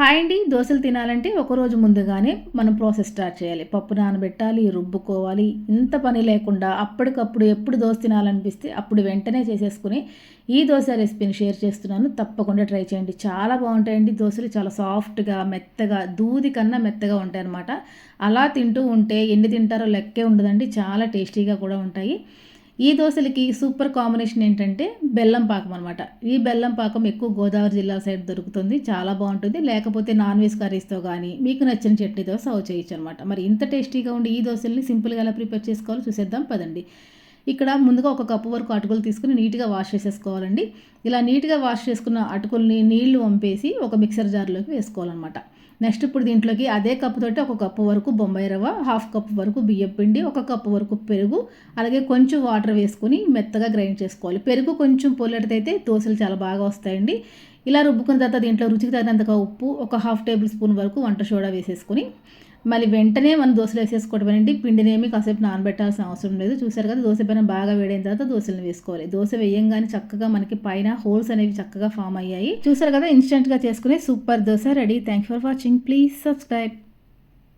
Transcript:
Hi అండి. దోశలు తినాలంటే ఒకరోజు ముందుగానే మనం ప్రాసెస్ స్టార్ట్ చేయాలి. పప్పు నానబెట్టాలి రుబ్బుకోవాలి. ఇంత పని లేకుండా అప్పటికప్పుడు ఎప్పుడు దోశ తినాలనిపిస్తే అప్పుడు వెంటనే చేసేసుకుని ఈ దోశ రెసిపీని షేర్ చేస్తున్నాను. తప్పకుండా ట్రై చేయండి. చాలా బాగుంటాయండి దోశలు. చాలా సాఫ్ట్గా మెత్తగా దూది కన్నా మెత్తగా ఉంటాయి అన్నమాట. అలా తింటూ ఉంటే ఎన్ని తింటారో లెక్కే ఉండదండి. చాలా టేస్టీగా కూడా ఉంటాయి. ఈ దోశలకి సూపర్ కాంబినేషన్ ఏంటంటే బెల్లం పాకం అనమాట ఈ బెల్లం పాకం ఎక్కువ గోదావరి జిల్లా సైడ్ దొరుకుతుంది చాలా బాగుంటుంది. లేకపోతే నాన్ వెజ్ కర్రీస్తో కానీ మీకు నచ్చిన చట్నీతో సర్వ్ చేయొచ్చు అనమాట మరి ఇంత టేస్టీగా ఉండి ఈ దోశల్ని సింపుల్గా ఎలా ప్రిపేర్ చేసుకోవాలో చూసేద్దాం పదండి. ఇక్కడ ముందుగా ఒక కప్పు వరకు అటుకులు తీసుకుని నీట్గా వాష్ చేసేసుకోవాలండి. ఇలా నీట్గా వాష్ చేసుకున్న అటుకుల్ని నీళ్ళు వంపేసి ఒక మిక్సర్ జార్లోకి వేసుకోవాలన్నమాట. నెక్స్ట్ ఇప్పుడు దీంట్లోకి అదే కప్పుతోటి ఒక కప్పు వరకు బొంబాయి రవ్వ హాఫ్ కప్పు వరకు బియ్యం పిండి ఒక కప్పు వరకు పెరుగు అలాగే కొంచెం వాటర్ వేసుకుని మెత్తగా గ్రైండ్ చేసుకోవాలి. పెరుగు కొంచెం పొల్లటిదైతే దోశలు చాలా బాగా వస్తాయండి. ఇలా రుబ్బుకున్న తర్వాత దీంట్లో రుచికి తగినంతగా ఉప్పు ఒక హాఫ్ టేబుల్ స్పూన్ వరకు వంట సోడా వేసేసుకుని మళ్ళీ వెంటనే మనం దోశలు వేసేసుకోవడం అండి పిండినేమి కాసేపు నానబెట్టాల్సిన అవసరం లేదు. చూసారు కదా దోశ పైన బాగా వేడైన తర్వాత దోశలను వేసుకోవాలి. దోశ వేయంగానే చక్కగా మనకి పైన హోల్స్ అనేవి చక్కగా ఫామ్ అయ్యాయి. చూసారు కదా ఇన్స్టెంట్గా చేసుకునే super dosa ready. Thank for watching please subscribe